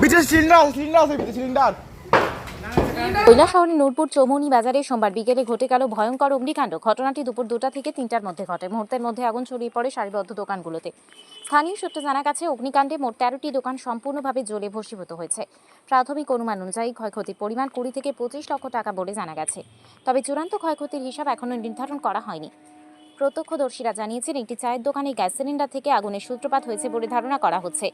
বিচে cylinder cylinder আছে বিচে সিলিন্ডার। কৈলাসহরের নূরপুর চৌমনি বাজারে সোমবার বিকেলে ঘটে গেল ভয়ঙ্কর অগ্নিকাণ্ড। ঘটনাটি দুপুর দুটা থেকে তিনটার মধ্যে ঘটে। মুহূর্তের মধ্যে আগুন ছড়িয়ে পড়ে সারিবদ্ধ দোকানগুলোতে। স্থানীয় সূত্রে জানা গেছে, অগ্নিকাণ্ডে মোট তেরোটি দোকান সম্পূর্ণভাবে জ্বলে ভস্মীভূত হয়েছে। প্রাথমিক অনুমান অনুযায়ী ক্ষয়ক্ষতির পরিমাণ কুড়ি থেকে পঁচিশ লক্ষ টাকা বলে জানা গেছে। তবে চূড়ান্ত ক্ষয়ক্ষতির হিসাব এখনও নির্ধারণ করা হয়নি। প্রত্যক্ষদর্শীরা জানিয়েছেন, একটি চায়ের দোকানে গ্যাস সিলিন্ডার থেকে আগুনের সূত্রপাত হয়েছে বলে ধারণা করা হচ্ছে।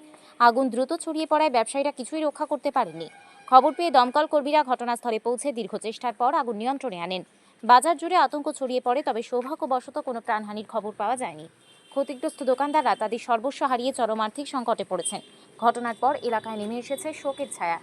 আগুন দ্রুত ছড়িয়ে পড়ায় ব্যবসায়ীরা কিছুই রক্ষা করতে পারেনি খবর পেয়ে দমকল কর্মীরা ঘটনাস্থলে পৌঁছে দীর্ঘ চেষ্টার পর আগুন নিয়ন্ত্রণে আনেন। বাজার জুড়ে আতঙ্ক ছড়িয়ে পড়ে, তবে সৌভাগ্যবশত কোনো প্রাণহানির খবর পাওয়া যায়নি। ক্ষতিগ্রস্ত দোকানদাররা তাদের সর্বস্ব হারিয়ে চরম আর্থিক সংকটে পড়েছেন। ঘটনার পর এলাকায় নেমে এসেছে শোকের ছায়া।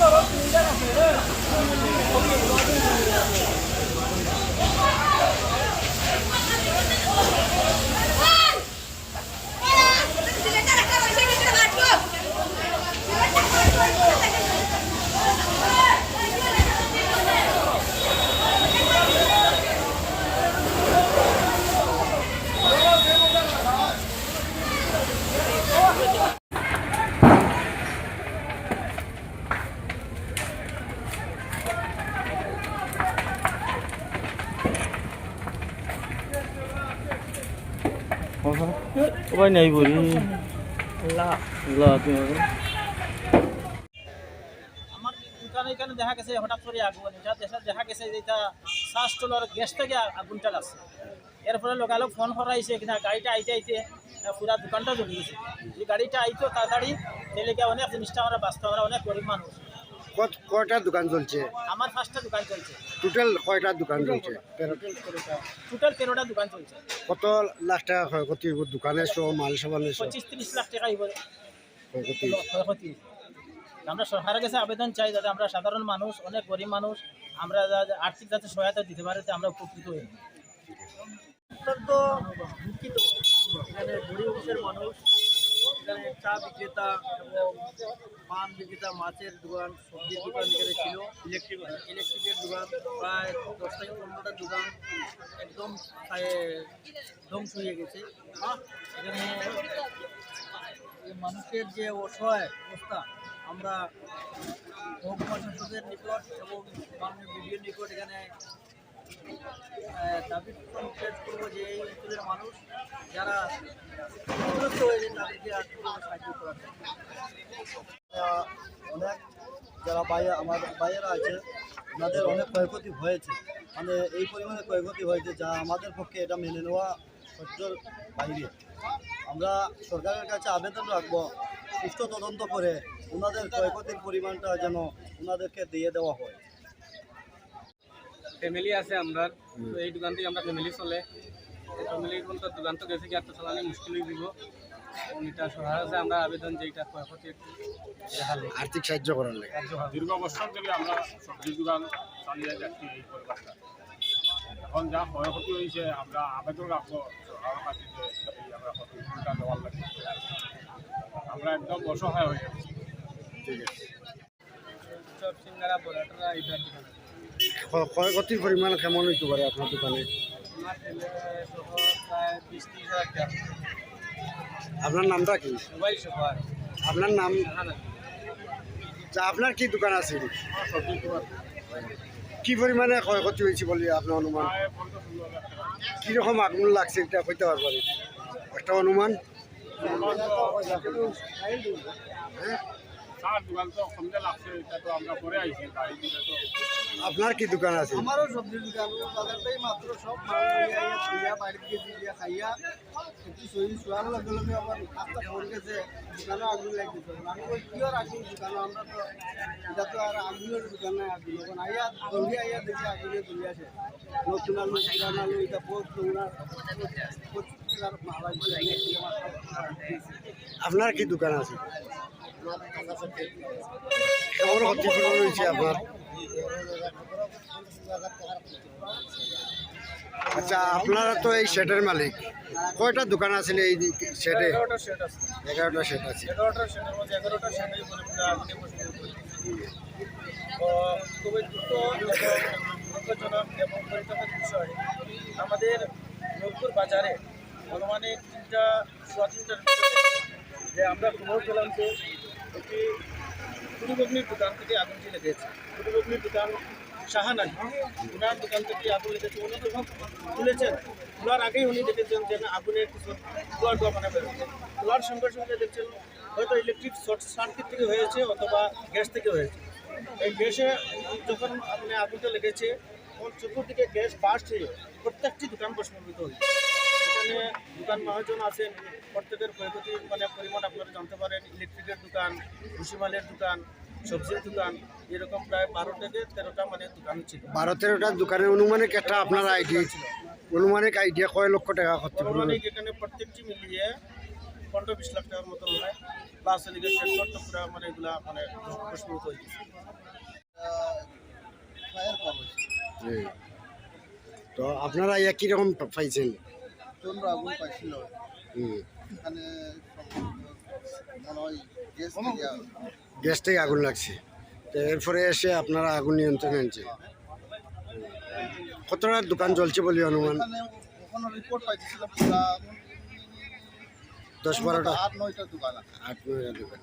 거기 সবাই নাই বলি আমার দোকানে এখানে দেখা গেছে হঠাৎ করে আগুন এটা দেখা গেছে যে এটা চা স্টলের গ্যাস থেকে আগুনটা লাগছে এর ফলে লোকালোক ফোন করাইছে কিনা গাড়িটা আইতে আইতে পুরা দোকানটা জ্বলে গেছে। যে গাড়িটা আইতো তাড়াতাড়ি তেলেকে অনেক জিনিসটা আমরা বাঁচতে আমরা অনেক গরিব মানুষ। কত কয়টা দোকান চলছে? আমার পাঁচটা দোকান চলছে। টোটাল কয়টা দোকান চলছে? টোটাল তেরোটা। দোকান চলছে। কত লাখ টাকা ক্ষয়ক্ষতি হইব? দোকানে সহ মাল সামানে সহ পঁচিশ তিরিশ লাখ টাকা হইব। ক্ষয়ক্ষতি। ক্ষয়ক্ষতি। আমরা সরকারের কাছে আবেদন চাই যাতে আমরা সাধারণ মানুষ অনেক গরিব মানুষ আমরা যা- আর্থিক যাতে সহায়তা দিতে পারে তে আমরা উপকৃত হই। অত্যন্ত দুঃখিত। এখানে গরিব মানুষ এখানে চা বিক্রেতা এবং পান বিক্রেতা মাছের দোকান সবজির দোকান এখানে ছিল। ইলেকট্রিক ইলেকট্রিকের দোকান প্রায় দশ থেকে পনেরোটা দোকান একদম ধ্বংস হয়ে গেছে। এখানে মানুষের যে অসহায় অবস্থা আমরা মহকুমা শাসকের নিকট এবং মাননীয় বিডিও নিকট এখানে দাবি করব যে এই অঞ্চলের মানুষ যারা হয়েছে, তাদেরকে সাহায্য অনেক যারা বাইরে আমার বাইরেরা আছে, ওনাদের অনেক ক্ষয়ক্ষতি হয়েছে। মানে এই পরিমাণে ক্ষয়ক্ষতি হয়েছে যা আমাদের পক্ষে এটা মেনে নেওয়া সহ্যর বাইরে। আমরা সরকারের কাছে আবেদন রাখব, সুষ্ঠু তদন্ত করে ওনাদের ক্ষয়ক্ষতির পরিমাণটা যেন ওনাদেরকে দিয়ে দেওয়া হয়। ফ্যামিলি আছে আমরা তো এই দোকান থেকে আমরা ফ্যামিলি চলে। ফ্যামিলি তো দোকান তো গেছে কি আর তো চালানি মুশকিল হয়ে দিব। এটা সহায় আছে আমরা আবেদন যে এটা ক্ষয়ক্ষতি আর্থিক সাহায্য করার লাগে। দীর্ঘ বছর ধরে আমরা সবজি দোকান চালিয়ে যাচ্ছি এই পরিবারটা। এখন যা ক্ষয়ক্ষতি হয়েছে আমরা আবেদন রাখব। সরকারের কাছে যে আমরা ক্ষতিপূরণটা দেওয়ার লাগে। আমরা একদম অসহায় হয়ে গেছি। সব সিঙ্গারা পরাটারা এটা দোকান ক্ষ- ক্ষয়ক্ষতির পরিমাণ কেমন হইতে পারে আপনার দোকানে? আপনার নামটা কি? আপনার নাম? যা আপনার কি দোকান আছে? কি পরিমাণে ক্ষয়ক্ষতি হয়েছে বলে আপনার অনুমান? কীরকম আগুন লাগছে এটা কইতে পারবেন একটা অনুমান? হ্যাঁ? দোকান তো লাগছে এটা তো আপনার কি দোকান আছে আমারও সবজির দোকান বাজারটাই মাত্র সব মাল নিয়ে আইয়া খাইয়া বাড়িতে গেছি দিয়ে খাইয়া একটু শরীর শোয়ার লগে লগে আমার রাস্তা ফোন গেছে দোকানে আগুন লাগিয়েছে আমি ওই কি আর আগুন দোকানে আমরা তো এটা তো আর আগুনের দোকানে আগুন এখন আইয়া দৌড়ি আইয়া দেখি আগুনে চলে আসে নতুন আলু পুরান আলু এটা বহুত তোমরা মাল আপনার কি দোকান আছে কেমন ক্ষতিপূরণ হয়েছে আপনার। আচ্ছা আপনারা তো এই শেডের মালিক। কয়টা দোকান আছে এই শেডে এগারোটা শেড আছে। খুবই দ্রুত দুঃখজনক এবং পরিতাপের বিষয় আমাদের নূরপুর বাজারে অনুমানিক তিনটা সোয়া তিনটার যে আমরা যে একটি কুটুবগ্নির দোকান থেকে আগুনটি লেগেছে কুটুবগ্নির দোকান শাহানানি ওনার দোকান থেকে আগুন লেগেছে। উনি যখন তুলেছেন। তোলার আগেই উনি দেখেছেন যে আগুনের কিছু ধোয়া মানে বেরোচ্ছে। তোলার সঙ্গে সঙ্গে দেখছেন হয়তো ইলেকট্রিক শর্ট সার্কিট থেকে হয়েছে অথবা গ্যাস থেকে হয়েছে। এই গ্যাসে যখন মানে আগুনটা লেগেছে, তখন চতুর্দিকে গ্যাস বাস্ট হয়ে প্রত্যেকটি দোকান প্রশ্নবিত হয়েছে। এখানে দোকান মহাজন আছেন। প্রত্যেকের ক্ষয়ক্ষতি মানে পরিমাণ আপনারা জানতে পারেন। ইলেকট্রিকের দোকান ভুসিমালের দোকান সবজির দোকান এরকম প্রায় বারো থেকে তেরোটা মানে দোকান ছিল। বারো তেরোটা দোকানে অনুমানিক একটা আপনার আইডিয়া ছিল। অনুমানিক আইডিয়া কয় লক্ষ টাকা ক্ষতিপূরণ অনুমানিক এখানে প্রত্যেকটি মিলিয়ে পনেরো বিশ লাখ টাকার মতন হয়। প্লাস এদিকে সেক্টর তো পুরো মানে এগুলা মানে প্রশ্নবিত হয়ে গেছে। ফায়ার পাওয়া জি। তো আপনারা ইয়া কীরকম পাইছেন? প্রচণ্ড আগুন পাইছিল। এখানে মনে হয় গ্যাস থেকে গ্যাস থেকে আগুন লাগছে। তো এরপরে এসে আপনারা আগুন নিয়ন্ত্রণে আনছেন। কতটা দোকান জ্বলছে বলে অনুমান? ওখানে রিপোর্ট পাইছিলাম দশ বারোটা। আট নয়টা দোকান আট নয়টা দোকান।